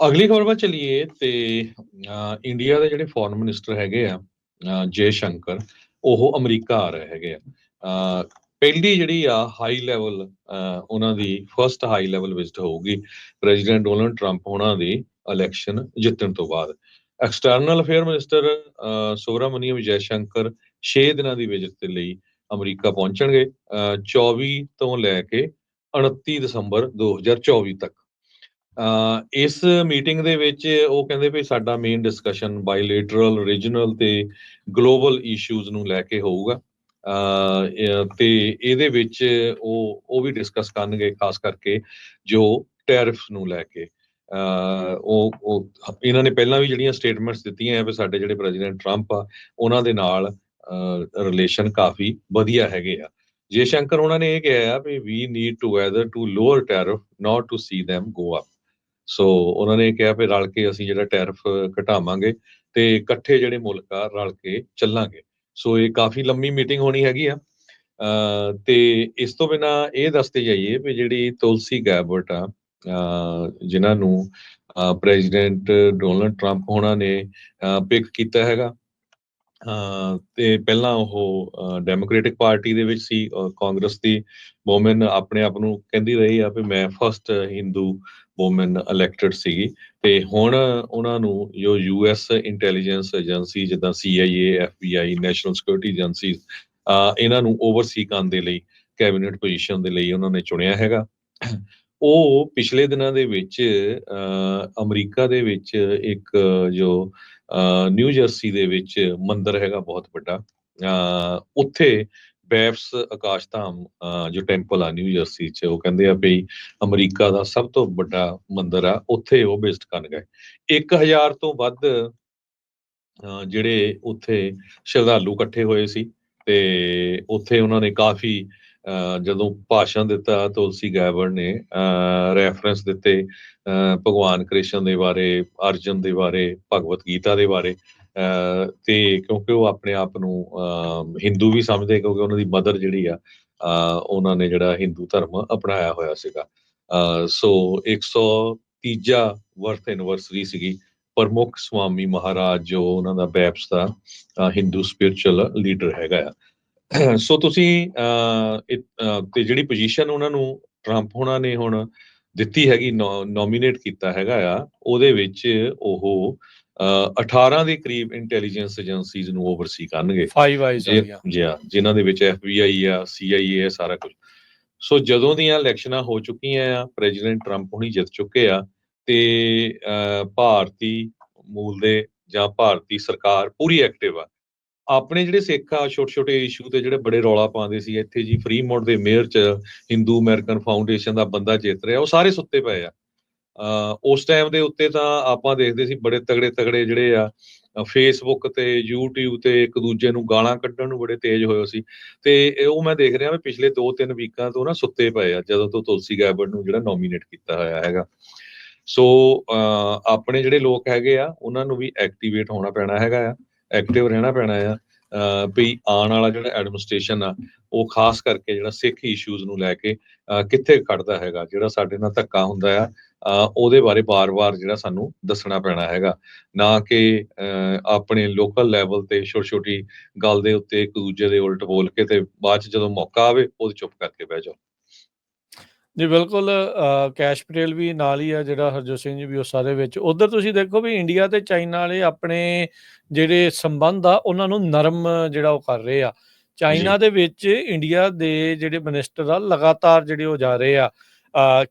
ਅਗਲੀ ਖਬਰ ਵੱਲ ਚਲੀਏ ਤੇ ਇੰਡੀਆ ਦੇ ਜਿਹੜੇ ਫੋਰਨ ਮਿਨਿਸਟਰ ਹੈਗੇ ਆ ਅ, ਜੈ ਸ਼ੰਕਰ ਉਹ ਅਮਰੀਕਾ ਆ ਰਹੇ ਹੈਗੇ ਆ। ਪਹਿਲੀ ਜਿਹੜੀ ਆ ਹਾਈ ਲੈਵਲ ਉਹਨਾਂ ਦੀ ਫਰਸਟ ਹਾਈ ਲੈਵਲ ਵਿਜ਼ਿਟ ਹੋਊਗੀ ਪ੍ਰੈਜ਼ੀਡੈਂਟ ਡੋਨਲਡ ਟਰੰਪ ਉਹਨਾਂ ਦੀ ਇਲੈਕਸ਼ਨ ਜਿੱਤਣ ਤੋਂ ਬਾਅਦ। External affair minister Subramanian Jai Shankar 6 ਦਿਨਾਂ ਦੀ ਵਿਜ਼ਿਟ ਦੇ ਲਈ ਅਮਰੀਕਾ ਪਹੁੰਚਣਗੇ ਅ, 24 ਤੋਂ ਲੈ ਕੇ 29 ਦਸੰਬਰ 2024 ਤੱਕ। ਇਸ ਮੀਟਿੰਗ ਦੇ ਵਿੱਚ ਉਹ ਕਹਿੰਦੇ ਵੀ ਸਾਡਾ ਮੇਨ ਡਿਸਕਸ਼ਨ ਬਾਇਲੇਟਰਲ ਰੀਜਨਲ ਤੇ ਗਲੋਬਲ ਇਸ਼ੂਜ਼ ਨੂੰ ਲੈ ਕੇ ਹੋਊਗਾ। ਅ, ਤੇ ਇਹਦੇ ਵਿੱਚ ਉਹ ਉਹ ਵੀ ਡਿਸਕਸ ਕਰਨਗੇ ਖਾਸ ਕਰਕੇ ਜੋ ਟੈਰਿਫਸ ਨੂੰ ਲੈ ਕੇ। ਉਹ ਉਹ ਇਹਨਾਂ ਨੇ ਪਹਿਲਾਂ ਵੀ ਜਿਹੜੀਆਂ ਸਟੇਟਮੈਂਟਸ ਦਿੱਤੀਆਂ ਹੈ ਵੀ ਸਾਡੇ ਜਿਹੜੇ ਪ੍ਰੈਜ਼ੀਡੈਂਟ ਟਰੰਪ ਆ ਉਹਨਾਂ ਦੇ ਨਾਲ ਰਿਲੇਸ਼ਨ ਕਾਫੀ ਵਧੀਆ ਹੈਗੇ ਆ। ਜੇ ਸ਼ੰਕਰ ਉਹਨਾਂ ਨੇ ਇਹ ਕਿਹਾ ਆ ਵੀ we need together to lower tariff not to see them go up so ਉਹਨਾਂ ਨੇ ਕਿਹਾ ਵੀ ਰਲ ਕੇ ਅਸੀਂ ਜਿਹੜਾ ਟੈਰਿਫ ਘਟਾਵਾਂਗੇ ਤੇ ਇਕੱਠੇ ਜਿਹੜੇ ਮੁਲਕ ਆ ਰਲ ਕੇ ਚੱਲਾਂਗੇ। ਸੋ ਇਹ ਕਾਫੀ ਲੰਮੀ ਮੀਟਿੰਗ ਹੋਣੀ ਹੈਗੀ ਆ। ਅ, ਤੇ ਇਸ ਤੋਂ ਬਿਨਾ ਇਹ ਦੱਸਦੇ ਜਾਈਏ ਵੀ ਜਿਹੜੀ ਤੁਲਸੀ ਗੈਬਰਟ ਆ ਅ, ਜਿਨ੍ਹਾਂ ਨੂੰ ਪ੍ਰੈਜ਼ੀਡੈਂਟ ਡੋਨਲਡ ਟਰੰਪ ਹੋਣਾ ਨੇ ਪਿਕ ਕੀਤਾ ਹੈਗਾ ਤੇ ਪਹਿਲਾਂ ਉਹ ਡੈਮੋਕ੍ਰੈਟਿਕ ਪਾਰਟੀ ਦੇ ਵਿੱਚ ਸੀ ਅ, ਕਾਂਗਰਸ ਦੀ ਵੂਮਨ ਆਪਣੇ ਆਪ ਨੂੰ ਕਹਿੰਦੀ ਰਹੀ ਆ ਵੀ ਮੈਂ ਫਸਟ ਹਿੰਦੂ ਵੂਮਨ ਇਲੈਕਟਡ ਸੀਗੀ। ਤੇ ਹੁਣ ਉਹਨਾਂ ਨੂੰ ਜੋ ਯੂਐਸ ਇੰਟੈਲੀਜੈਂਸ ਏਜੰਸੀ ਜਿੱਦਾਂ CIA FBI national security agency ਇਹਨਾਂ ਨੂੰ ਓਵਰਸੀ ਕਰਨ ਦੇ ਲਈ ਕੈਬਨਿਟ ਪੋਜੀਸ਼ਨ ਦੇ ਲਈ ਉਹਨਾਂ ਨੇ ਚੁਣਿਆ ਹੈਗਾ। ਉਹ ਪਿਛਲੇ ਦਿਨਾਂ ਦੇ ਵਿੱਚ ਅ, ਅਮਰੀਕਾ ਦੇ ਵਿੱਚ ਇੱਕ ਜੋ ਨਿਊ ਜਰਸੀ ਦੇ ਵਿੱਚ ਮੰਦਿਰ ਹੈਗਾ ਬਹੁਤ ਵੱਡਾ। ਅ, ਉੱਥੇ ਬੈਫਸ ਆਕਾਸ਼ਧਾਮ ਅ, ਜੋ ਟੈਂਪਲ ਆ ਨਿਊ ਜਰਸੀ ਚ ਉਹ ਕਹਿੰਦੇ ਆ ਵੀ ਅਮਰੀਕਾ ਦਾ ਸਭ ਤੋਂ ਵੱਡਾ ਮੰਦਿਰ ਆ ਉੱਥੇ ਉਹ ਵਿਜ਼ਿਟ ਕਰਨ ਗਏ। 1000 ਤੋਂ ਵੱਧ ਅ, ਜਿਹੜੇ ਉੱਥੇ ਸ਼ਰਧਾਲੂ ਇਕੱਠੇ ਹੋਏ ਸੀ ਤੇ ਉੱਥੇ ਉਹਨਾਂ ਨੇ ਕਾਫੀ ਜਦੋਂ ਭਾਸ਼ਣ ਦਿੱਤਾ ਤੁਲਸੀ ਗੈਬਰ ਨੇ ਰੈਫਰੈਂਸ ਦਿੱਤੇ ਭਗਵਾਨ ਕ੍ਰਿਸ਼ਨ ਦੇ ਬਾਰੇ ਅਰਜਨ ਦੇ ਬਾਰੇ ਭਗਵਤ ਗੀਤਾ ਦੇ ਬਾਰੇ ਤੇ ਕਿਉਂਕਿ ਉਹ ਆਪਣੇ ਆਪ ਨੂੰ ਹਿੰਦੂ ਵੀ ਸਮਝਦੇ ਕਿਉਂਕਿ ਉਹਨਾਂ ਦੀ ਮਦਰ ਜਿਹੜੀ ਆ ਉਹਨਾਂ ਨੇ ਜਿਹੜਾ ਹਿੰਦੂ ਧਰਮ ਅਪਣਾਇਆ ਹੋਇਆ ਸੀਗਾ। ਅ, ਸੋ 130 ਵਰਥ ਐਨਵਰਸਰੀ ਸੀਗੀ। ਪ੍ਰਮੁੱਖ ਸਵਾਮੀ ਮਹਾਰਾਜ ਜੋ ਉਹਨਾਂ ਦਾ ਬੈਪਸ ਦਾ ਹਿੰਦੂ ਸਪਿਰਚੁਅਲ ਲੀਡਰ ਹੈਗਾ ਆ। ਸੋ ਤੁਸੀਂ ਤੇ ਜਿਹੜੀ ਪੋਜੀਸ਼ਨ ਉਹਨਾਂ ਨੂੰ ਟਰੰਪ ਹੋਣਾ ਨੇ ਹੁਣ ਦਿੱਤੀ ਹੈਗੀ ਨੋਮੀਨੇਟ ਕੀਤਾ ਹੈਗਾ ਆ ਉਹਦੇ ਵਿੱਚ ਉਹ ਅ, 18 ਦੇ ਕਰੀਬ ਇੰਟੈਲੀਜੈਂਸ ਏਜੰਸੀਜ਼ ਨੂੰ ਓਵਰਸੀ ਕਰਨਗੇ। ਫਾਈਵ ਆਈਜ਼ ਆ ਜੀ ਜਿਨ੍ਹਾਂ ਦੇ ਵਿੱਚ FBI ਆ CIA ਆ ਸਾਰਾ ਕੁਝ। ਸੋ ਜਦੋਂ ਦੀਆਂ ਇਲੈਕਸ਼ਨਾਂ ਹੋ ਚੁੱਕੀਆਂ ਆ ਪ੍ਰੈਜ਼ੀਡੈਂਟ ਟਰੰਪ ਹੁਣੀ ਜਿੱਤ ਚੁੱਕੇ ਆ ਤੇ ਭਾਰਤੀ ਮੂਲ ਦੇ ਜਾਂ ਭਾਰਤੀ ਸਰਕਾਰ ਪੂਰੀ ਐਕਟਿਵ ਆ ਆਪਣੇ ਜਿਹੜੇ ਸਿੱਖ ਆ ਛੋਟੇ ਛੋਟੇ ਇਸ਼ੂ ਤੇ ਜਿਹੜੇ ਬੜੇ ਰੌਲਾ ਪਾਉਂਦੇ ਸੀ, ਇੱਥੇ ਜੀ ਫਰੀਮੌਂਟ ਦੇ ਮੇਅਰ ਚ ਹਿੰਦੂ ਅਮਰੀਕਨ ਫਾਊਂਡੇਸ਼ਨ ਦਾ ਬੰਦਾ ਜਿੱਤ ਰਿਹਾ, ਉਹ ਸਾਰੇ ਸੁੱਤੇ ਪਏ ਆ। ਉਸ ਟਾਈਮ ਦੇ ਉੱਤੇ ਤਾਂ ਆਪਾਂ ਦੇਖਦੇ ਸੀ ਬੜੇ ਤਗੜੇ ਤਗੜੇ ਜਿਹੜੇ ਆ ਫੇਸਬੁੱਕ ਤੇ, YouTube ਤੇ ਇੱਕ ਦੂਜੇ ਨੂੰ ਗਾਲਾਂ ਕੱਢਣ ਨੂੰ ਬੜੇ ਤੇਜ਼ ਹੋਏ ਸੀ। ਤੇ ਉਹ ਮੈਂ ਦੇਖ ਰਿਹਾ ਵੀ ਪਿਛਲੇ 2-3 ਵੀਕਾਂ ਤੋਂ ਨਾ ਸੁੱਤੇ ਪਏ ਆ, ਜਦੋਂ ਤੋਂ ਤੁਲਸੀ ਗੈਬਰ ਨੂੰ ਜਿਹੜਾ ਨੋਮੀਨੇਟ ਕੀਤਾ ਹੋਇਆ ਹੈਗਾ। ਸੋ ਆਪਣੇ ਜਿਹੜੇ ਲੋਕ ਹੈਗੇ ਆ, ਉਹਨਾਂ ਨੂੰ ਵੀ ਐਕਟੀਵੇਟ ਹੋਣਾ ਪੈਣਾ ਹੈਗਾ ਆ। ਐਕਟਿਵ ਰਹਿਣਾ ਪੈਣਾ ਆ। ਵੀ ਆਉਣ ਵਾਲਾ ਜਿਹੜਾ ਐਡਮਿਨਿਸਟ੍ਰੇਸ਼ਨ ਆ ਉਹ ਖਾਸ ਕਰਕੇ ਜਿਹੜਾ ਸਿੱਖ ਇਸ਼ੂਜ਼ ਨੂੰ ਲੈ ਕੇ ਅ, ਕਿੱਥੇ ਖੜਦਾ ਹੈਗਾ ਜਿਹੜਾ ਸਾਡੇ ਨਾਲ ਧੱਕਾ ਹੁੰਦਾ ਆ ਉਹਦੇ ਬਾਰੇ ਬਾਰ-ਬਾਰ ਜਿਹੜਾ ਸਾਨੂੰ ਦੱਸਣਾ ਪੈਣਾ ਹੈਗਾ। ਨਾ ਕਿ ਅ, ਆਪਣੇ ਲੋਕਲ ਲੈਵਲ ਤੇ ਛੋਟੀ-ਛੋਟੀ ਗੱਲ ਦੇ ਉੱਤੇ ਇੱਕ ਦੂਜੇ ਦੇ ਉਲਟ ਬੋਲ ਕੇ ਤੇ ਬਾਅਦ ਚ ਜਦੋਂ ਮੌਕਾ ਆਵੇ ਉਹਦੇ ਚੁੱਪ ਕਰਕੇ ਬਹਿ ਜਾਓ। ਜੀ ਬਿਲਕੁਲ ਕੈਸ਼ ਪਟੇਲ ਵੀ ਨਾਲ ਹੀ ਆ ਜਿਹੜਾ ਹਰਜੋਤ ਸਿੰਘ ਜੀ ਵੀ ਉਹ ਸਾਰੇ ਵਿੱਚ। ਉਧਰ ਤੁਸੀਂ ਦੇਖੋ ਵੀ ਇੰਡੀਆ ਤੇ ਚਾਈਨਾ ਵਾਲੇ ਆਪਣੇ ਜਿਹੜੇ ਸੰਬੰਧ ਆ ਉਹਨਾਂ ਨੂੰ ਨਰਮ ਜਿਹੜਾ ਉਹ ਕਰ ਰਹੇ ਆ। ਚਾਈਨਾ ਦੇ ਵਿੱਚ ਇੰਡੀਆ ਦੇ ਜਿਹੜੇ ਮਿਨਿਸਟਰ ਆ ਲਗਾਤਾਰ ਜਿਹੜੇ ਉਹ ਜਾ ਰਹੇ ਆ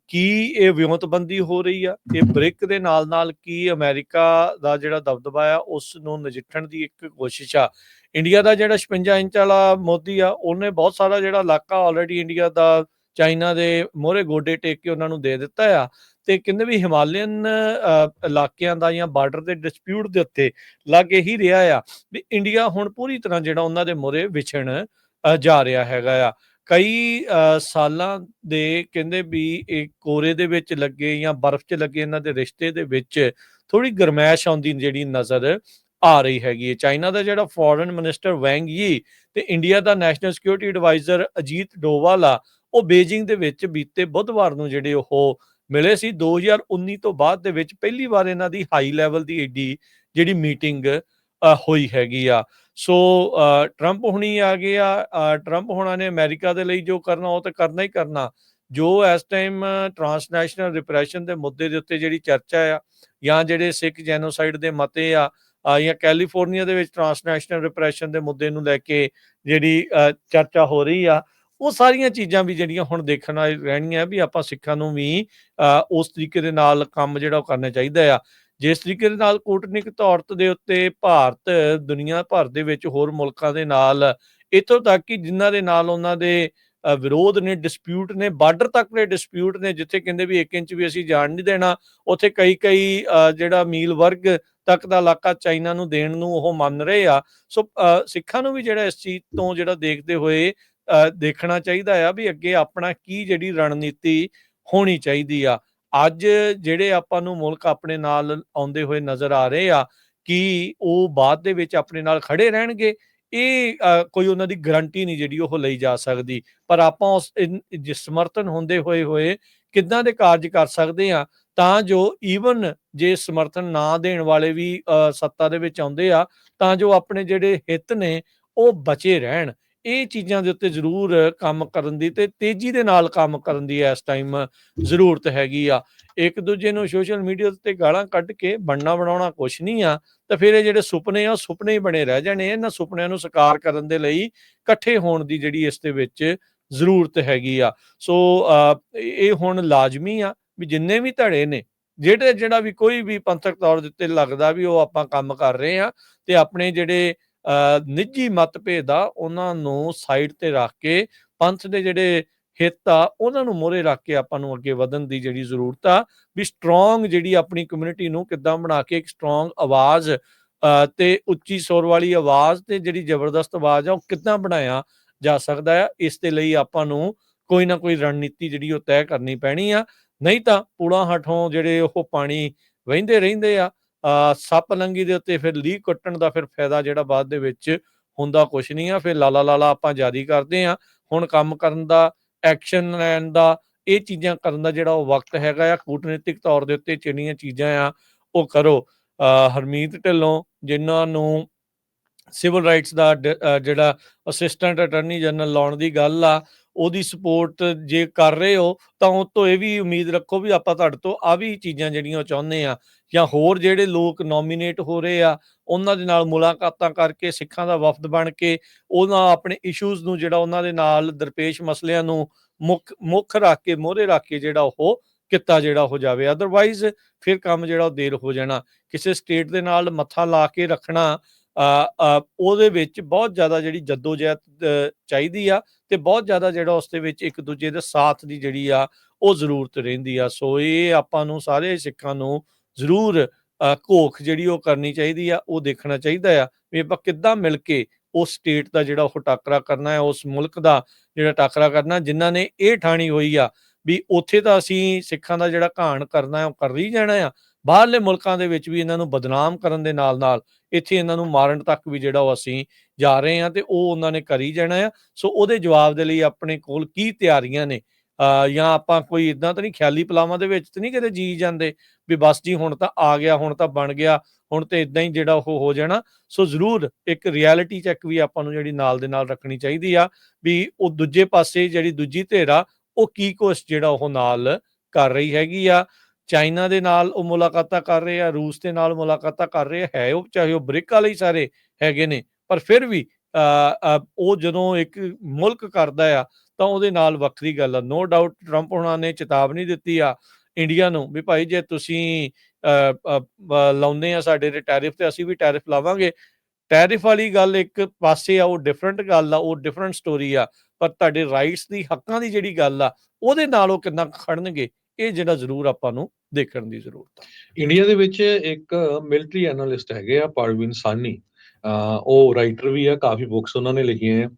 ਕੀ ਇਹ ਵਿਉਂਤਬੰਦੀ ਹੋ ਰਹੀ ਆ? ਇਹ ਬ੍ਰਿਕ ਦੇ ਨਾਲ ਨਾਲ ਕੀ ਅਮਰੀਕਾ ਦਾ ਜਿਹੜਾ ਦਬਦਬਾ ਆ ਉਸ ਨੂੰ ਨਜਿੱਠਣ ਦੀ ਇੱਕ ਕੋਸ਼ਿਸ਼ ਆ? ਇੰਡੀਆ ਦਾ ਜਿਹੜਾ 56 ਇੰਚ ਵਾਲਾ ਮੋਦੀ ਆ ਉਹਨੇ ਬਹੁਤ ਸਾਰਾ ਜਿਹੜਾ ਇਲਾਕਾ ਆਲਰੇਡੀ ਇੰਡੀਆ ਦਾ ਚਾਈਨਾ ਦੇ ਮੋਹਰੇ ਗੋਡੇ ਟੇਕ ਕੇ ਉਹਨਾਂ ਨੂੰ ਦੇ ਦਿੱਤਾ ਆ ਤੇ ਕਹਿੰਦੇ ਵੀ ਹਿਮਾਲਯਨ ਇਲਾਕਿਆਂ ਦਾ ਜਾਂ ਬਾਰਡਰ ਦੇ ਡਿਸਪਿਊਟ ਦੇ ਉੱਤੇ ਲੱਗ ਹੀ ਰਿਹਾ ਆ ਵੀ ਇੰਡੀਆ ਹੁਣ ਪੂਰੀ ਤਰ੍ਹਾਂ ਜਿਹੜਾ ਉਹਨਾਂ ਦੇ ਮੋਹਰੇ ਵਿਛਣ ਜਾ ਰਿਹਾ ਹੈਗਾ ਆ। ਕਈ ਸਾਲਾਂ ਦੇ ਕਹਿੰਦੇ ਵੀ ਇਹ ਕੋਰੇ ਦੇ ਵਿੱਚ ਲੱਗੇ ਜਾਂ ਬਰਫ਼ 'ਚ ਲੱਗੇ ਇਹਨਾਂ ਦੇ ਰਿਸ਼ਤੇ ਦੇ ਵਿੱਚ ਥੋੜੀ ਗਰਮੈਸ਼ ਆਉਂਦੀ ਜਿਹੜੀ ਨਜ਼ਰ ਆ ਰਹੀ ਹੈਗੀ ਹੈ। ਚਾਈਨਾ ਦਾ ਜਿਹੜਾ ਫੋਰਨ ਮਿਨਿਸਟਰ ਵੈਂਗ ਯੀ ਤੇ ਇੰਡੀਆ ਦਾ national security adviser Ajit Doval ਆ ਉਹ ਬੀਜਿੰਗ ਦੇ ਵਿੱਚ ਬੀਤੇ ਬੁੱਧਵਾਰ ਨੂੰ ਜਿਹੜੇ ਉਹ ਮਿਲੇ ਸੀ 2019 ਤੋਂ ਬਾਅਦ ਦੇ ਵਿੱਚ ਪਹਿਲੀ ਵਾਰ ਇਹਨਾਂ ਦੀ ਹਾਈ ਲੈਵਲ ਦੀ ਏਡੀ ਜਿਹੜੀ ਮੀਟਿੰਗ ਹੋਈ ਹੈਗੀ ਆ। ਸੋ ਟਰੰਪ ਹੁਣੀ ਆ ਗਏ ਆ ਟਰੰਪ ਹੋਣਾ ਨੇ ਅਮਰੀਕਾ ਦੇ ਲਈ ਜੋ ਕਰਨਾ, ਉਹ ਤਾਂ ਕਰਨਾ ਹੀ ਕਰਨਾ। ਜੋ ਇਸ ਟਾਈਮ ਟਰਾਂਸਨੈਸ਼ਨਲ ਰਿਪਰੈਸ਼ਨ ਦੇ ਮੁੱਦੇ ਦੇ ਉੱਤੇ ਜਿਹੜੀ ਚਰਚਾ ਆ, ਜਾਂ ਜਿਹੜੇ ਸਿੱਖ ਜੈਨੋਸਾਈਡ ਦੇ ਮਤੇ ਆ ਜਾਂ ਕੈਲੀਫੋਰਨੀਆ ਦੇ ਵਿੱਚ ਟਰਾਂਸਨੈਸ਼ਨਲ ਰਿਪਰੈਸ਼ਨ ਦੇ ਮੁੱਦੇ ਨੂੰ ਲੈ ਕੇ ਜਿਹੜੀ ਚਰਚਾ ਹੋ ਰਹੀ ਆ ਉਹ ਸਾਰੀਆਂ ਚੀਜ਼ਾਂ ਵੀ ਜਿਹੜੀਆਂ ਹੁਣ ਦੇਖਣ ਵਾਲੀ ਰਹਿਣੀਆਂ ਵੀ ਆਪਾਂ ਸਿੱਖਾਂ ਨੂੰ ਵੀ ਉਸ ਤਰੀਕੇ ਦੇ ਨਾਲ ਕੰਮ ਜਿਹੜਾ ਉਹ ਕਰਨਾ ਚਾਹੀਦਾ ਆ। ਜਿਸ ਤਰੀਕੇ ਦੇ ਨਾਲ ਕੂਟਨੀਤਿਕ ਤੌਰ ਦੇ ਉੱਤੇ ਭਾਰਤ ਦੁਨੀਆ ਭਰ ਦੇ ਵਿੱਚ ਹੋਰ ਮੁਲਕਾਂ ਦੇ ਨਾਲ ਇੱਥੋਂ ਤੱਕ ਕਿ ਜਿਨ੍ਹਾਂ ਦੇ ਨਾਲ ਉਹਨਾਂ ਦੇ ਵਿਰੋਧ ਨੇ ਡਿਸਪਿਊਟ ਨੇ ਬਾਰਡਰ ਤੱਕ ਦੇ ਡਿਸਪਿਊਟ ਨੇ, ਜਿੱਥੇ ਕਹਿੰਦੇ ਵੀ 1 ਇੰਚ ਵੀ ਅਸੀਂ ਜਾਣ ਨਹੀਂ ਦੇਣਾ, ਉੱਥੇ ਕਈ ਕਈ ਜਿਹੜਾ ਮੀਲ ਵਰਗ ਤੱਕ ਦਾ ਇਲਾਕਾ ਚਾਈਨਾ ਨੂੰ ਦੇਣ ਨੂੰ ਉਹ ਮੰਨ ਰਹੇ ਆ। ਸੋ ਸਿੱਖਾਂ ਨੂੰ ਵੀ ਜਿਹੜਾ ਇਸ ਚੀਜ਼ ਤੋਂ ਜਿਹੜਾ ਦੇਖਦੇ ਹੋਏ ਦੇਖਣਾ ਚਾਹੀਦਾ ਆ ਵੀ ਅੱਗੇ ਆਪਣਾ ਕੀ ਜਿਹੜੀ ਰਣਨੀਤੀ ਹੋਣੀ ਚਾਹੀਦੀ ਆ। ਅੱਜ ਜਿਹੜੇ ਆਪਾਂ ਨੂੰ ਮੁਲਕ ਆਪਣੇ ਨਾਲ ਆਉਂਦੇ ਹੋਏ ਨਜ਼ਰ ਆ ਰਹੇ ਆ ਕਿ ਉਹ ਬਾਅਦ ਦੇ ਵਿੱਚ ਆਪਣੇ ਨਾਲ ਖੜੇ ਰਹਿਣਗੇ? ਇਹ ਕੋਈ ਉਹਨਾਂ ਦੀ ਗਾਰੰਟੀ ਨਹੀਂ ਜਿਹੜੀ ਉਹ ਲਈ ਜਾ ਸਕਦੀ। ਪਰ ਆਪਾਂ ਉਸ ਸਮਰਥਨ ਹੁੰਦੇ ਹੋਏ ਹੋਏ ਕਿੱਦਾਂ ਦੇ ਕਾਰਜ ਕਰ ਸਕਦੇ ਆ ਤਾਂ ਜੋ ਈਵਨ ਜੇ ਸਮਰਥਨ ਨਾ ਦੇਣ ਵਾਲੇ ਵੀ ਅ, ਸੱਤਾ ਦੇ ਵਿੱਚ ਆਉਂਦੇ ਆ ਤਾਂ ਜੋ ਆਪਣੇ ਜਿਹੜੇ ਹਿੱਤ ਨੇ ਉਹ ਬਚੇ ਰਹਿਣ। ਇਹ ਚੀਜ਼ਾਂ ਦੇ ਉੱਤੇ ਜ਼ਰੂਰ ਕੰਮ ਕਰਨ ਦੀ ਤੇ ਤੇਜ਼ੀ ਦੇ ਨਾਲ ਕੰਮ ਕਰਨ ਦੀ ਇਸ ਟਾਈਮ ਜ਼ਰੂਰਤ ਹੈਗੀ ਆ ਇੱਕ ਦੂਜੇ ਨੂੰ ਸੋਸ਼ਲ ਮੀਡੀਆ ਉੱਤੇ ਗਾਲਾਂ ਕੱਢ ਕੇ ਬਣਨਾ ਬਣਾਉਣਾ ਕੁਛ ਨਹੀਂ ਆ ਤਾਂ ਫਿਰ ਇਹ ਜਿਹੜੇ ਸੁਪਨੇ ਆ ਉਹ ਸੁਪਨੇ ਹੀ ਬਣੇ ਰਹਿ ਜਾਣੇ ਆ। ਇਹਨਾਂ ਸੁਪਨਿਆਂ ਨੂੰ ਸਾਕਾਰ ਕਰਨ ਦੇ ਲਈ ਇਕੱਠੇ ਹੋਣ ਦੀ ਜਿਹੜੀ ਇਸ ਦੇ ਵਿੱਚ ਜ਼ਰੂਰਤ ਹੈਗੀ ਆ ਸੋ ਅ, ਇਹ ਹੁਣ ਲਾਜ਼ਮੀ ਆ ਵੀ ਜਿੰਨੇ ਵੀ ਧੜੇ ਨੇ ਜਿਹੜੇ ਜਿਹੜਾ ਵੀ ਕੋਈ ਵੀ ਪੰਥਕ ਤੌਰ ਦੇ ਉੱਤੇ ਲੱਗਦਾ ਵੀ ਉਹ ਆਪਾਂ ਕੰਮ ਕਰ ਰਹੇ ਆ ਤੇ ਆਪਣੇ ਜਿਹੜੇ ਨਿੱਜੀ ਮਤਭੇਦ ਆ ਉਹਨਾਂ ਨੂੰ ਸਾਈਡ ਤੇ ਰੱਖ ਕੇ ਪੰਥ ਦੇ ਜਿਹੜੇ ਹਿੱਤ ਆ ਉਹਨਾਂ ਨੂੰ ਮੋਹਰੇ ਰੱਖ ਕੇ ਆਪਾਂ ਨੂੰ ਅੱਗੇ ਵਧਣ ਦੀ ਜਿਹੜੀ ਜ਼ਰੂਰਤ ਆ ਵੀ ਸਟਰੋਂਗ ਜਿਹੜੀ ਆਪਣੀ ਕਮਿਊਨਿਟੀ ਨੂੰ ਕਿੱਦਾਂ ਬਣਾ ਕੇ ਇੱਕ ਸਟਰੋਂਗ ਆਵਾਜ਼ ਅ, ਤੇ ਉੱਚੀ ਸੁਰ ਵਾਲੀ ਆਵਾਜ਼ ਤੇ ਜਿਹੜੀ ਜ਼ਬਰਦਸਤ ਆਵਾਜ਼ ਆ ਉਹ ਕਿੱਦਾਂ ਬਣਾਇਆ ਜਾ ਸਕਦਾ ਆ ਇਸ ਦੇ ਲਈ ਆਪਾਂ ਨੂੰ ਕੋਈ ਨਾ ਕੋਈ ਰਣਨੀਤੀ ਜਿਹੜੀ ਉਹ ਤੈਅ ਕਰਨੀ ਪੈਣੀ ਆ। ਨਹੀਂ ਤਾਂ ਪੂਲਾ ਹਠੋਂ ਜਿਹੜੇ ਉਹ ਪਾਣੀ ਵਹਿੰਦੇ ਰਹਿੰਦੇ ਆ ਸੱਪ ਲੰਗੀ ਦੇ ਉੱਤੇ ਫਿਰ ਲੀਹ ਕੱਟਣ ਦਾ ਫਿਰ ਫਾਇਦਾ ਜਿਹੜਾ ਬਾਅਦ ਦੇ ਵਿੱਚ ਹੁੰਦਾ ਕੁਛ ਨਹੀਂ ਆ ਫਿਰ ਲਾਲਾ ਲਾਲਾ ਆਪਾਂ ਜਾਰੀ ਕਰਦੇ ਆ ਹੁਣ ਕੰਮ ਕਰਨ ਦਾ ਐਕਸ਼ਨ ਲੈਣ ਦਾ ਇਹ ਚੀਜ਼ਾਂ ਕਰਨ ਦਾ ਜਿਹੜਾ ਉਹ ਵਕਤ ਹੈਗਾ ਆ ਕੂਟਨੀਤਿਕ ਤੌਰ ਦੇ ਉੱਤੇ ਜਿਹੜੀਆਂ ਚੀਜ਼ਾਂ ਆ ਉਹ ਕਰੋ। ਅ, ਹਰਮੀਤ ਢਿੱਲੋਂ ਜਿਨ੍ਹਾਂ ਨੂੰ ਸਿਵਲ ਰਾਈਟਸ ਦਾ ਜਿਹੜਾ ਅਸਿਸਟੈਂਟ ਅਟਾਰਨੀ ਜਨਰਲ ਲਾਉਣ ਦੀ ਗੱਲ ਆ ਉਹਦੀ ਸਪੋਰਟ ਜੇ ਕਰ ਰਹੇ ਹੋ, ਤਾਂ ਉਹ ਤੋਂ ਇਹ ਵੀ ਉਮੀਦ ਰੱਖੋ ਵੀ ਆਪਾਂ ਤੁਹਾਡੇ ਤੋਂ ਆ ਵੀ ਚੀਜ਼ਾਂ ਜਿਹੜੀਆਂ ਉਹ ਚਾਹੁੰਦੇ ਆ ਜਾਂ ਹੋਰ ਜਿਹੜੇ ਲੋਕ ਨੋਮੀਨੇਟ ਹੋ ਰਹੇ ਆ, ਉਹਨਾਂ ਦੇ ਨਾਲ ਮੁਲਾਕਾਤਾਂ ਕਰਕੇ, ਸਿੱਖਾਂ ਦਾ ਵਫਦ ਬਣ ਕੇ, ਉਹਨਾਂ ਆਪਣੇ ਇਸ਼ੂਜ਼ ਨੂੰ ਜਿਹੜਾ ਉਹਨਾਂ ਦੇ ਨਾਲ ਦਰਪੇਸ਼ ਮਸਲਿਆਂ ਨੂੰ ਮੁੱਖ ਮੁੱਖ ਰੱਖ ਕੇ, ਮੋਹਰੇ ਰੱਖ ਕੇ ਜਿਹੜਾ ਉਹ ਕਿੱਤਾ ਜਿਹੜਾ ਹੋ ਜਾਵੇ। ਅਦਰਵਾਈਜ਼ ਫਿਰ ਕੰਮ ਜਿਹੜਾ ਉਹ ਦੇਰ ਹੋ ਜਾਣਾ। ਕਿਸੇ ਸਟੇਟ ਦੇ ਨਾਲ ਮੱਥਾ ਲਾ ਕੇ ਰੱਖਣਾ ਉਹਦੇ ਵਿੱਚ ਬਹੁਤ ਜ਼ਿਆਦਾ ਜਿਹੜੀ ਜਦੋਜਹਿਦ ਅ, ਚਾਹੀਦੀ ਆ ਤੇ ਬਹੁਤ ਜ਼ਿਆਦਾ ਜਿਹੜਾ ਉਸ ਦੇ ਵਿੱਚ ਇੱਕ ਦੂਜੇ ਦੇ ਸਾਥ ਦੀ ਜਿਹੜੀ ਆ ਉਹ ਜ਼ਰੂਰਤ ਰਹਿੰਦੀ ਆ। ਸੋ ਇਹ ਆਪਾਂ ਨੂੰ ਸਾਰੇ ਸਿੱਖਾਂ ਨੂੰ ਜ਼ਰੂਰ ਅ, ਘੋਖ ਜਿਹੜੀ ਉਹ ਕਰਨੀ ਚਾਹੀਦੀ ਆ ਉਹ ਦੇਖਣਾ ਚਾਹੀਦਾ ਆ ਵੀ ਆਪਾਂ ਕਿੱਦਾਂ ਮਿਲ ਕੇ ਉਸ ਸਟੇਟ ਦਾ ਜਿਹੜਾ ਉਹ ਟਾਕਰਾ ਕਰਨਾ ਹੈ ਉਸ ਮੁਲਕ ਦਾ ਜਿਹੜਾ ਟਾਕਰਾ ਕਰਨਾ ਜਿਨ੍ਹਾਂ ਨੇ ਇਹ ਠਾਣੀ ਹੋਈ ਆ ਵੀ ਉੱਥੇ ਤਾਂ ਅਸੀਂ ਸਿੱਖਾਂ ਦਾ ਜਿਹੜਾ ਘਾਣ ਕਰਨਾ ਹੈ, ਉਹ ਕਰ ਹੀ ਜਾਣਾ ਆ। ਬਾਹਰਲੇ ਮੁਲਕਾਂ ਦੇ ਵਿੱਚ ਵੀ ਇਹਨਾਂ ਨੂੰ ਬਦਨਾਮ ਕਰਨ ਦੇ ਨਾਲ ਨਾਲ ਇੱਥੇ ਇਹਨਾਂ ਨੂੰ ਮਾਰਨ ਤੱਕ ਵੀ ਜਿਹੜਾ ਉਹ ਅਸੀਂ ਜਾ ਰਹੇ ਹਾਂ ਤੇ ਉਹ ਉਹਨਾਂ ਨੇ ਕਰੀ ਜਾਣਾ ਆ। ਸੋ ਉਹਦੇ ਜਵਾਬ ਦੇ ਲਈ ਆਪਣੇ ਕੋਲ ਕੀ ਤਿਆਰੀਆਂ ਨੇ? ਜਾਂ ਆਪਾਂ ਕੋਈ ਇਦਾਂ ਤਾਂ ਨਹੀਂ ਖਿਆਲੀ ਪਲਾਵਾਂ ਦੇ ਵਿੱਚ ਤਾਂ ਨਹੀਂ ਕਿਤੇ ਜੀ ਜਾਂਦੇ ਵੀ ਬਸ ਜੀ ਹੁਣ ਤਾਂ ਆ ਗਿਆ, ਹੁਣ ਤਾਂ ਬਣ ਗਿਆ, ਹੁਣ ਤੇ ਇਦਾਂ ਹੀ ਜਿਹੜਾ ਉਹ ਹੋ ਜਾਣਾ। ਸੋ ਜ਼ਰੂਰ ਇੱਕ ਰਿਐਲਿਟੀ ਚੈੱਕ ਵੀ ਆਪਾਂ ਨੂੰ ਜਿਹੜੀ ਨਾਲ ਦੇ ਨਾਲ ਰੱਖਣੀ ਚਾਹੀਦੀ ਆ ਵੀ ਉਹ ਦੂਜੇ ਪਾਸੇ ਜਿਹੜੀ ਦੂਜੀ ਧੇਰਾ ਉਹ ਕੀ ਕੁਛ ਜਿਹੜਾ ਉਹ ਨਾਲ ਕਰ ਰਹੀ ਹੈਗੀ ਆ? ਚਾਈਨਾ ਦੇ ਨਾਲ ਉਹ ਮੁਲਾਕਾਤਾਂ ਕਰ ਰਹੇ ਆ ਰੂਸ ਦੇ ਨਾਲ ਮੁਲਾਕਾਤਾਂ ਕਰ ਰਹੇ ਹੈ ਉਹ ਚਾਹੇ ਉਹ ਬ੍ਰਿਕ ਵਾਲੇ ਹੀ ਸਾਰੇ ਹੈਗੇ ਨੇ ਪਰ ਫਿਰ ਵੀ ਅ, ਉਹ ਜਦੋਂ ਇੱਕ ਮੁਲਕ ਕਰਦਾ ਆ ਤਾਂ ਉਹਦੇ ਨਾਲ ਵੱਖਰੀ ਗੱਲ ਆ। ਨੋ ਡਾਊਟ ਟਰੰਪ ਉਹਨਾਂ ਨੇ ਚੇਤਾਵਨੀ ਦਿੱਤੀ ਆ ਇੰਡੀਆ ਨੂੰ ਵੀ ਭਾਈ ਜੇ ਤੁਸੀਂ ਅ, ਲਾਉਂਦੇ ਆ ਸਾਡੇ ਤੇ ਟੈਰਿਫ ਤੇ ਅਸੀਂ ਵੀ ਟੈਰਿਫ ਲਾਵਾਂਗੇ ਟੈਰਿਫ ਵਾਲੀ ਗੱਲ ਇੱਕ ਪਾਸੇ ਆ ਉਹ ਡਿਫਰੈਂਟ ਗੱਲ ਆ ਉਹ ਡਿਫਰੈਂਟ ਸਟੋਰੀ ਆ ਪਰ ਤੁਹਾਡੇ ਰਾਈਟਸ ਦੀ ਹੱਕਾਂ ਦੀ ਜਿਹੜੀ ਗੱਲ ਆ ਉਹਦੇ ਨਾਲ ਉਹ ਕਿੰਨਾ ਖੜਨਗੇ ਇਹ ਜਿਹੜਾ ਜ਼ਰੂਰ ਆਪਾਂ ਨੂੰ ਦੇਖਣ ਦੀ ਜ਼ਰੂਰਤ ਆ। ਇੰਡੀਆ ਦੇ ਵਿੱਚ ਇੱਕ ਮਿਲਟਰੀ ਐਨਾਲਿਸਟ ਹੈਗੇ ਆ ਪਰਵਿਨ ਸਾਨੀ ਉਹ ਰਾਈਟਰ ਵੀ ਆ ਕਾਫੀ ਬੁੱਕਸ ਉਹਨਾਂ ਨੇ ਲਿਖੀਆਂ ਆ।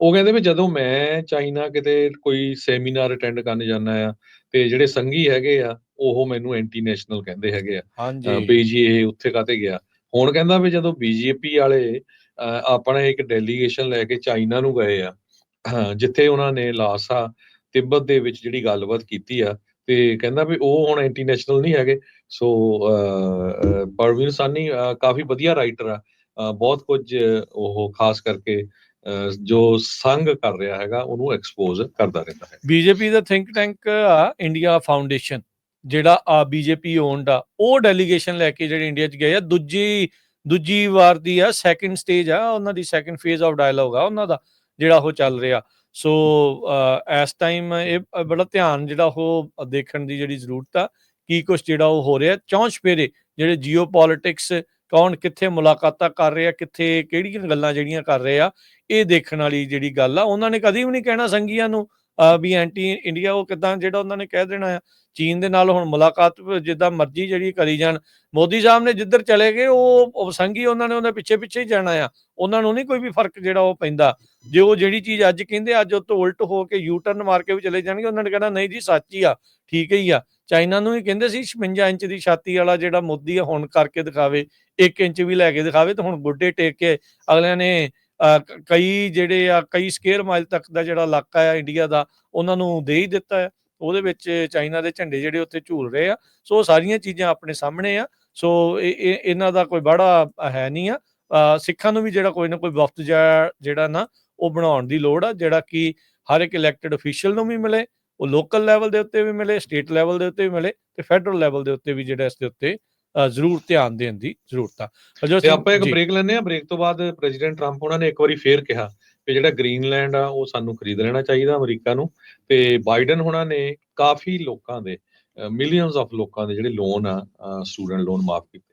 ਉਹ ਕਹਿੰਦੇ ਵੀ ਜਦੋਂ ਮੈਂ ਚਾਈਨਾ ਕਿਤੇ ਕੋਈ ਸੈਮੀਨਾਰ ਅਟੈਂਡ ਕਰਨ ਜਾਂਦਾ ਆ ਤੇ ਜਿਹੜੇ ਸੰਗੀ ਹੈਗੇ ਆ ਉਹ ਮੈਨੂੰ ਐਂਟੀ ਨੈਸ਼ਨਲ ਕਹਿੰਦੇ ਹੈਗੇ ਆ। ਹਾਂਜੀ। ਜੀ ਇਹ ਉੱਥੇ ਕਾਤੇ ਗਿਆ? ਹੁਣ ਕਹਿੰਦਾ ਵੀ ਜਦੋਂ ਬੀਜੇਪੀ ਵਾਲੇ ਅਹ, ਆਪਣਾ ਇੱਕ ਡੈਲੀਗੇਸ਼ਨ ਲੈ ਕੇ ਚਾਈਨਾ ਨੂੰ ਗਏ ਆ ਜਿੱਥੇ ਉਹਨਾਂ ਨੇ ਲਾਸਾ ਤਿੱਬਤ ਦੇ ਵਿੱਚ ਜਿਹੜੀ ਗੱਲਬਾਤ ਕੀਤੀ ਆ ਤੇ ਕਹਿੰਦਾ ਵੀ ਉਹ ਹੁਣ ਇੰਟਰਨੈਸ਼ਨਲ ਨਹੀਂ ਹੈਗੇ ਸੋ ਅਹ, ਪਰਵੀਨ ਸਾਨੀ ਕਾਫੀ ਵਧੀਆ ਰਾਈਟਰ ਆ ਬਹੁਤ ਕੁਝ ਉਹ ਖਾਸ ਕਰਕੇ ਜੋ ਸੰਗ ਕਰ ਰਿਹਾ ਹੈਗਾ ਉਹਨੂੰ ਐਕਸਪੋਜ਼ ਕਰਦਾ ਰਹਿੰਦਾ ਹੈ। ਬੀਜੇਪੀ ਦਾ ਥਿੰਕ ਟੈਂਕ ਆ ਇੰਡੀਆ ਫਾਊਂਡੇਸ਼ਨ ਜਿਹੜਾ ਆ ਬੀਜੇਪੀ ਓਨਡ ਆ, ਉਹ ਡੈਲੀਗੇਸ਼ਨ ਲੈ ਕੇ ਜਿਹੜੇ ਇੰਡੀਆ ਚ ਗਏ ਆ, ਦੂਜੀ ਦੂਜੀ ਵਾਰ ਦੀ ਆ ਸੈਕੰਡ ਸਟੇਜ ਆ, ਉਹਨਾਂ ਦੀ ਸੈਕੰਡ ਫੇਜ਼ ਆਫ ਡਾਇਲੋਗ ਆ ਉਹਨਾਂ ਦਾ, ਜਿਹੜਾ ਉਹ ਚੱਲ ਰਿਹਾ। ਸੋ ਇਸ ਟਾਈਮ ਇਹ ਬੜਾ ਧਿਆਨ ਜਿਹੜਾ ਉਹ ਦੇਖਣ ਦੀ ਜਿਹੜੀ ਜ਼ਰੂਰਤ ਆ, ਕੀ ਕੁਝ ਜਿਹੜਾ ਉਹ ਹੋ ਰਿਹਾ। ਚੌਂਚ ਫੇਰੇ ਜਿਹੜੇ ਜੀਓ ਪੋਲਿਟਿਕਸ ਕੌਣ ਕਿੱਥੇ ਮੁਲਾਕਾਤਾਂ ਕਰ ਰਿਹਾ, ਕਿੱਥੇ ਕਿਹੜੀਆਂ ਗੱਲਾਂ ਜਿਹੜੀਆਂ ਕਰ ਰਹੇ ਆ, ਇਹ ਦੇਖਣ ਵਾਲੀ ਜਿਹੜੀ ਗੱਲ ਆ, ਉਹਨਾਂ ਨੇ ਕਦੀ ਵੀ ਨਹੀਂ ਕਹਿਣਾ ਸੰਗੀਆਂ ਨੂੰ। ਵੀ ਐਂਟੀ ਇੰਡੀਆ ਉਹ ਕਿਦਾਂ ਜਿਹੜਾ ਉਹਨਾਂ ਨੇ ਕਹਿ ਦੇਣਾ ਆ, ਚੀਨ ਦੇ ਨਾਲ ਹੁਣ ਮੁਲਾਕਾਤ ਜਿੱਦਾਂ ਮਰਜ਼ੀ ਜਿਹੜੀ ਕਰੀ ਜਾਣ। ਮੋਦੀ ਸਾਹਿਬ ਨੇ ਜਿੱਧਰ ਚਲੇ ਗਏ, ਉਹ ਉਹ ਸੰਗੀ ਉਹਨਾਂ ਨੇ ਉਹਦੇ ਪਿੱਛੇ ਪਿੱਛੇ ਹੀ ਜਾਣਾ ਆ। ਉਹਨਾਂ ਨੂੰ ਨਹੀਂ ਕੋਈ ਵੀ ਫ਼ਰਕ ਜਿਹੜਾ ਉਹ ਪੈਂਦਾ। ਜੇ ਉਹ ਜਿਹੜੀ ਚੀਜ਼ ਅੱਜ ਕਹਿੰਦੇ, ਅੱਜ ਉਹ ਤੋਂ ਉਲਟ ਹੋ ਕੇ ਯੂ ਟਰਨ ਮਾਰ ਕੇ ਵੀ ਚਲੇ ਜਾਣਗੇ, ਉਹਨਾਂ ਨੇ ਕਹਿਣਾ, ਨਹੀਂ ਜੀ, ਸੱਚ ਹੀ ਆ, ਠੀਕ ਹੀ ਆ। ਚਾਈਨਾ ਨੂੰ ਵੀ ਕਹਿੰਦੇ ਸੀ 56 ਇੰਚ ਦੀ ਛਾਤੀ ਵਾਲਾ ਜਿਹੜਾ ਮੋਦੀ ਆ, ਹੁਣ ਕਰਕੇ ਦਿਖਾਵੇ 1 ਇੰਚ ਵੀ ਲੈ ਕੇ ਦਿਖਾਵੇ, ਤੇ ਹੁਣ ਗੁੱਡੇ ਟੇਕ ਕੇ ਅਗਲਿਆਂ ਨੇ ਕਈ ਜਿਹੜੇ ਆ, ਕਈ ਸਕੁਅਰ ਮਾਈਲ ਤੱਕ ਦਾ ਜਿਹੜਾ ਇਲਾਕਾ ਆ ਇੰਡੀਆ ਦਾ, ਉਹਨਾਂ ਨੂੰ ਦੇ ਹੀ ਦਿੱਤਾ ਹੈ। ਉਹਦੇ ਵਿੱਚ ਚਾਈਨਾ ਦੇ ਝੰਡੇ ਜਿਹੜੇ ਉੱਥੇ ਝੂਲ ਰਹੇ ਆ। ਸੋ ਉਹ ਸਾਰੀਆਂ ਚੀਜ਼ਾਂ ਆਪਣੇ ਸਾਹਮਣੇ ਆ। ਸੋ ਇਹ, ਇਹ- ਇਹਨਾਂ ਦਾ ਕੋਈ ਬੜਾ ਹੈ ਨਹੀਂ ਆ। ਸਿੱਖਾਂ ਨੂੰ ਵੀ ਜਿਹੜਾ ਕੋਈ ਨਾ ਕੋਈ ਵਕਤ ਜਿਹੜਾ ਨਾ, ਉਹ ਬਣਾਉਣ ਦੀ ਲੋੜ ਆ, ਜਿਹੜਾ ਕਿ ਹਰ ਇੱਕ ਇਲੈਕਟਿਡ ਅਫੀਸ਼ੀਅਲ ਨੂੰ ਵੀ ਮਿਲੇ, ਉਹ ਲੋਕਲ ਲੈਵਲ ਦੇ ਉੱਤੇ ਵੀ ਮਿਲੇ ਸਟੇਟ ਲੈਵਲ ਦੇ ਉੱਤੇ ਵੀ ਮਿਲੇ ਤੇ ਫੈਡਰਲ ਲੈਵਲ ਦੇ ਉੱਤੇ ਵੀ ਜਿਹੜਾ ਇਸ ਦੇ ਉੱਤੇ ਜ਼ਰੂਰ ਧਿਆਨ ਦੇਣ ਦੀ ਜ਼ਰੂਰਤ ਆ। ਹਰਜੋਤ ਤੇ ਆਪਾਂ ਇੱਕ। ਬ੍ਰੇਕ ਲੈਂਦੇ ਆ ਬ੍ਰੇਕ ਤੋਂ ਬਾਅਦ ਪ੍ਰੈਜ਼ੀਡੈਂਟ ਟਰੰਪ ਉਹਨਾਂ ਨੇ ਇੱਕ ਵਾਰੀ ਫੇਰ ਕਿਹਾ ਕਿ ਜਿਹੜਾ ਗ੍ਰੀਨਲੈਂਡ ਆ ਉਹ ਸਾਨੂੰ ਖਰੀਦ ਲੈਣਾ ਚਾਹੀਦਾ ਅਮਰੀਕਾ ਨੂੰ। ਤੇ ਬਾਈਡਨ ਉਹਨਾਂ ਨੇ ਕਾਫੀ ਲੋਕਾਂ ਦੇ ਮਿਲੀਅਨਸ ਆਫ ਲੋਕਾਂ ਦੇ ਜਿਹੜੇ ਲੋਨ ਆ ਸਟੂਡੈਂਟ ਲੋਨ ਮਾਫ ਕੀਤੇ।